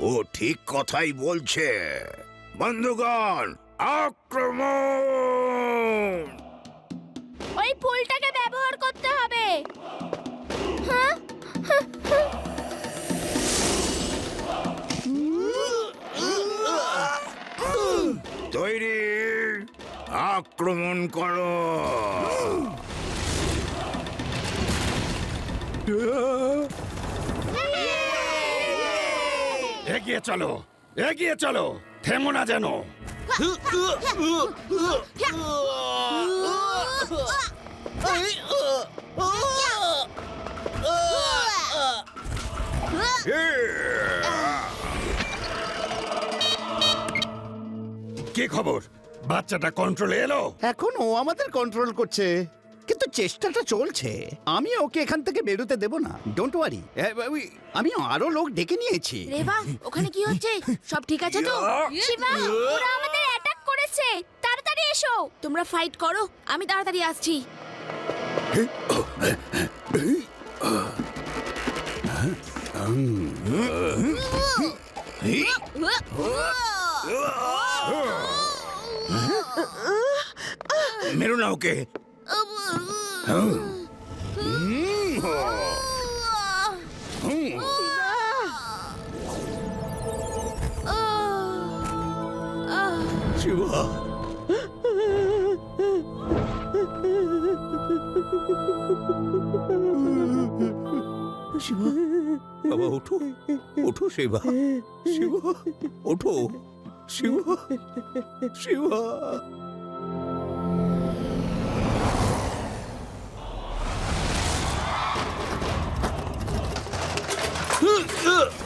ও ঠিক কথাই বলছে। বন্ধুগণ আক্রমণ! ওই ফুলটাকে ব্যবহার করতে হবে। হ্যাঁ? তৈরি! আক্রমণ করো! এগিয়ে চলো এগিয়ে চলো, থেমো না যেন। কি খবর? বাচ্চাটা কন্ট্রোলে এলো? এখন ও আমাদের কন্ট্রোল করছে। কিন্তু চেষ্টাটা চলছে। আমি ওকে এখান থেকে বেরোতে দেব না। ডোন্ট ওয়ারি আমি আরও লোক ডেকে নিয়েছি। রেবা ওখানে কি হচ্ছে? সব ঠিক আছে তো? শিবা ওরা আমাদের অ্যাটাক করেছে। তাড়াতাড়ি এসো। তোমরা ফাইট করো। আমি তাড়াতাড়ি আসছি। মেরো না ওকে। শিবা শিবা বাবা ওঠো। ওঠো শিবা। শিবা ওঠো। শিবা শিবা। うっ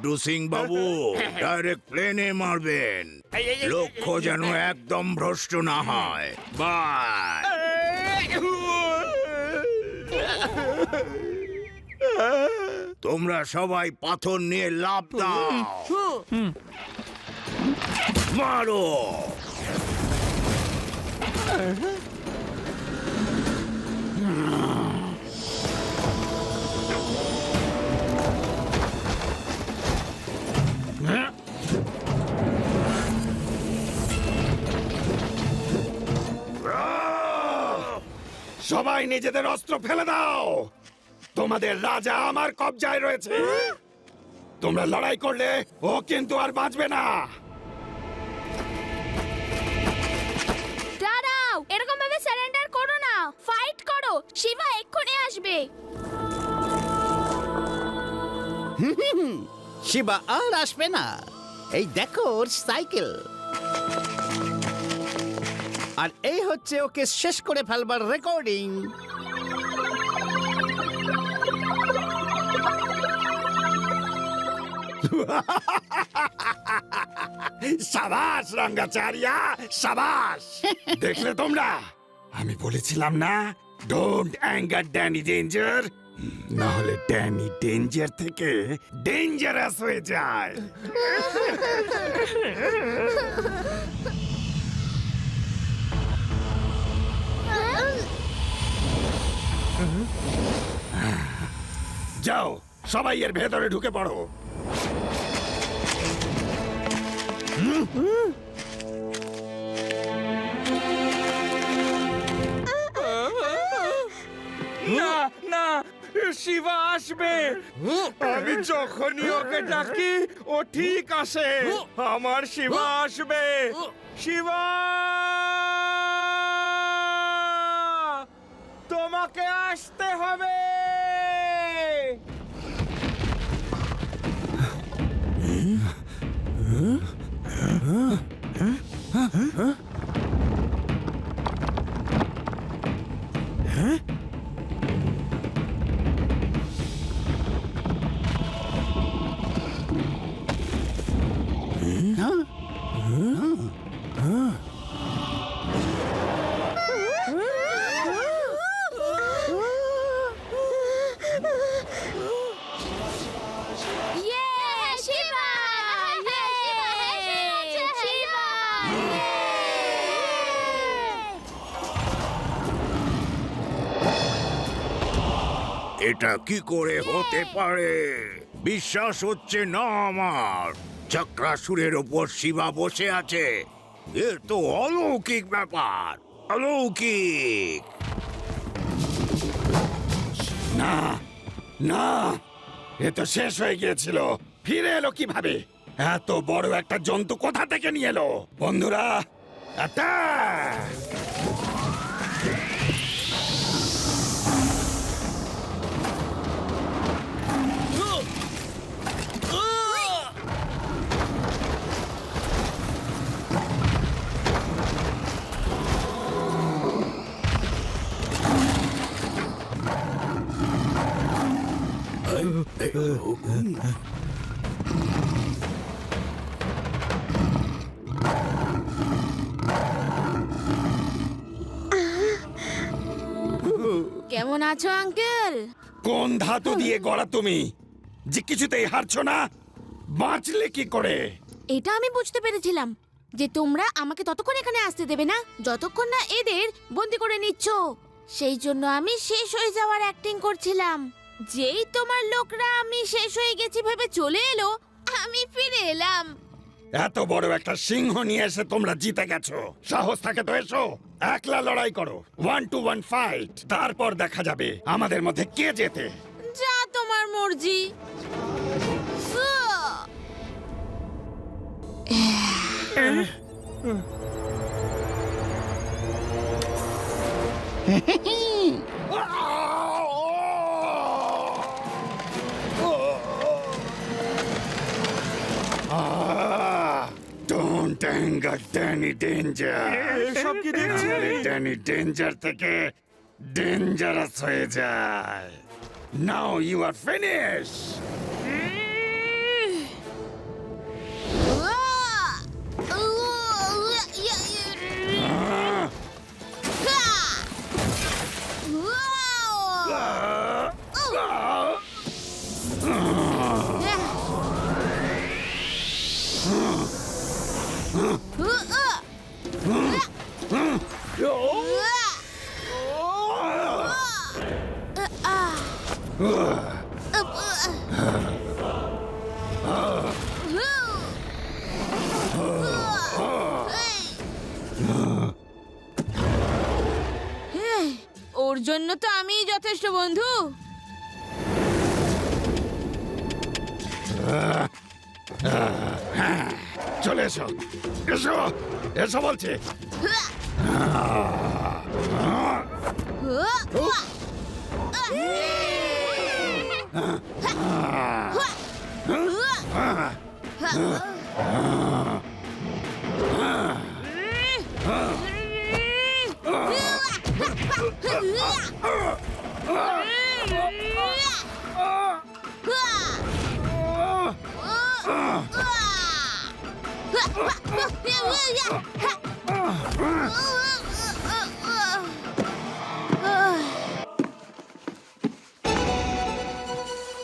লাড্ডু সিং বাবু ডাইরেক্ট প্লেনে মারবেন। লক্ষ্য যেন একদম ভ্রষ্ট না হয়। বাই। তোমরা সবাই পাথর নিয়ে লাভ দাও। মারো। সবাই নিজেদের অস্ত্র ফেলে দাও তোমাদের রাজা আমার কবজায় রয়েছে তোমরা লড়াই করলে ও কিন্তু আর বাঁচবে না দাঁড়াও এরকম ভাবে সারেন্ডার করো না ফাইট করো শিবা এক্ষুনি আসবে শিবা আর আসবে না এই দেখো ওর সাইকেল আর এই হচ্ছে ওকে শেষ করে ফেলবার রেকর্ডিং সাবাস, রঙ্গাচারিয়া, সাবাস। দেখলে তোমরা? আমি বলেছিলাম না ডোন্ট অ্যাঙ্গার ড্যানি ডেঞ্জার না হলে ড্যানি ডেঞ্জার থেকে ডেঞ্জারাস হয়ে যায়। যাও, সবাই এর ভেতরে ঢুকে পড়ো। শিবা আসবে। আমি যখনই ওকে ডাকি, ও ঠিক আসে। আমার শিবা আসবে। শিবা! তোমাকে আসতে হবে। এটা কি করে হতে পারে? বিশ্বাস হচ্ছে না আমার। চক্রাসুরের ওপর শিবা বসে আছে। এ তো অলৌকিক ব্যাপার। অলৌকিক। না না এ তো শেষ হয়ে গিয়েছিল। ফিরে এলো কীভাবে? এত বড় একটা জন্তু কোথা থেকে নিয়ে এলো? বন্ধুরা কেমন আছো আঙ্কেল? কোন ধাতু দিয়ে গড়া তুমি? যে কিছুতেই হারছো না বাঁচলে কি করে? এটা আমি বুঝতে পেরেছিলাম যে তোমরা আমাকে ততক্ষণ এখানে আসতে দেবে না যতক্ষণ না এদের বন্দি করে নিচ্ছ। সেই জন্য আমি শেষ হয়ে যাওয়ার অ্যাক্টিং করছিলাম। যেই তোমার লোকরা আমি শেষ হয়ে গেছি ভেবে চলে এলো আমি ফিরে এলাম। এত বড় একটা সিংহ নিয়ে এসে তোমরা জিতে গেছো। সাহস থাকে তো এসো। একলা লড়াই করো। ওয়ান টু ওয়ান ফাইট তারপর দেখা যাবে আমাদের মধ্যে কে জেতে। যা তোমার মর্জি। উহ! Don't anger Danny danger. এসব কি দেখছি ড্যানি ডেঞ্জার থেকে ডেঞ্জারাস হয়ে যায়। নাও ইউ আর ফিনিশ ওর জন্য তো আমিই যথেষ্ট বন্ধু। চলে এসো। এসো এসো বলছে। হ্যাঁ।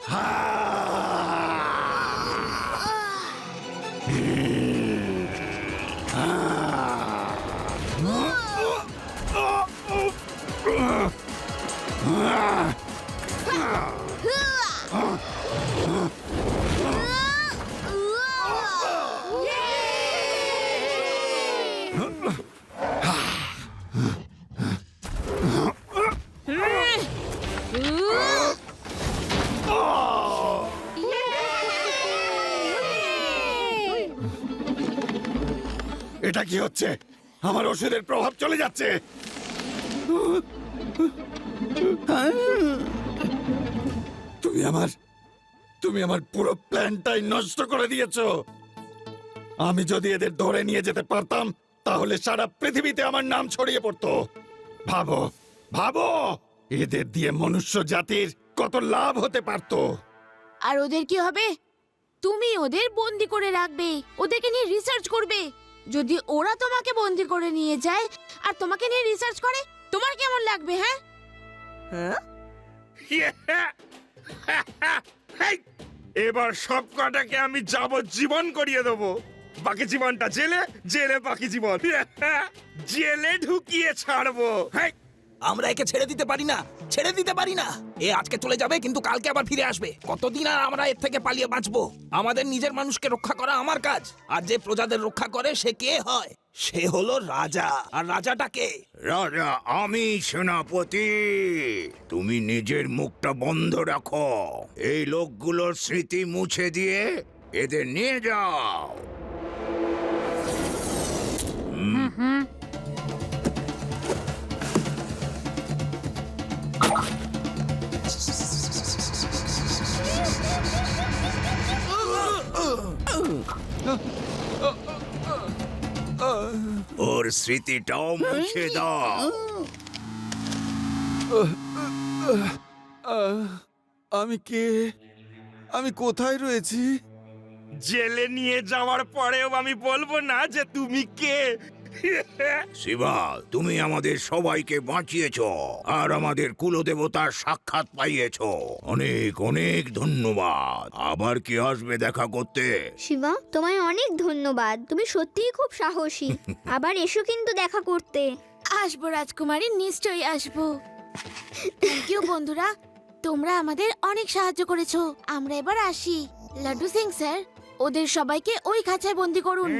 Ha! কি হচ্ছে? আমার ওষুধের প্রভাব চলে যাচ্ছে। তুমি আমার তুমি আমার পুরো প্ল্যানটাই নষ্ট করে দিয়েছ। আমি যদি এদের ধরে নিয়ে যেতে পারতাম, তাহলে সারা পৃথিবীতে আমার নাম ছড়িয়ে পড়তো। ভাবো ভাবো, এদের দিয়ে মনুষ্য জাতির কত লাভ হতে পারতো। আর ওদের কি হবে? তুমি ওদের বন্দি করে রাখবে, ওদেরকে নিয়ে রিসার্চ করবে। যদি ওরা তোমাকে বন্দি করে নিয়ে যায় আর তোমাকে নিয়ে রিসার্চ করে তোমার কেমন লাগবে হ্যাঁ? হেই, এবার সব কটাকে আমি যাবজ্জীবন করিয়ে দেবো। বাকি জীবনটা জেলে জেলে বাকি জীবন। জেলে ঢুকিয়ে ছাড়বো। আমরা একে ছেড়ে দিতে পারি না। ছেড়ে দিতে পারি না। এ আজকে চলে যাবে কিন্তু কালকে আবার ফিরে আসবে। কতদিন আর আমরা এর থেকে পালিয়ে বাঁচবো? আমাদের নিজের মানুষকে রক্ষা করা আমার কাজ। আর যে প্রজাদের রক্ষা করে সে কে হয়? সে হলো রাজা। আর রাজাটা কে? রাজা আমি সেনাপতি। তুমি নিজের মুখটা বন্ধ রাখো। এই লোকগুলোর স্মৃতি মুছে দিয়ে এদের নিয়ে যাও। ওর স্মৃতিটাও মুছে দাও। আমি কে? আমি কোথায় রয়েছি? জেলে নিয়ে যাওয়ার পরেও আমি বলব না যে তুমি কে। শিবা তুমি আমাদের সবাইকে বাঁচিয়েছ আর আমাদের কুলদেবতার সাক্ষাৎ পাইয়েছ। অনেক অনেক ধন্যবাদ। আবার কি আসবে দেখা করতে? শিবা তোমায় অনেক ধন্যবাদ। তুমি সত্যিই খুব সাহসী। আবার এসো কিন্তু দেখা করতে। আসব রাজকুমারী নিশ্চয়ই আসব। থ্যাংক ইউ বন্ধুরা। তোমরা আমাদের অনেক সাহায্য করেছ। আমরা এবার আসি। লাড্ডু সিং স্যার ওদের সবাইকে ওই খাঁচায় বন্দি করুন।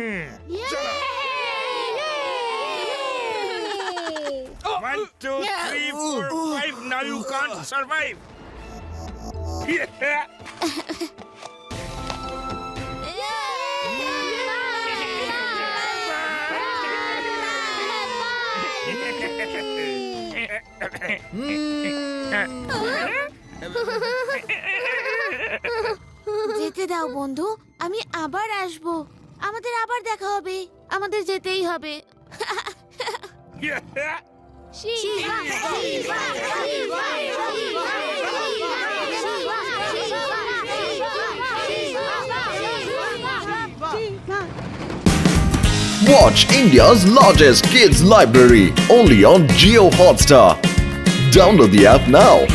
One, two, three, four, five. Now you can't survive. যেতে দাও বন্ধু আমি আবার আসব আমাদের আবার দেখা হবে আমাদের যেতেই হবে 希望，希望，希望，希望，希望，希望，希望。Watch India's largest kids library only on Geo Hotstar. Download the app now.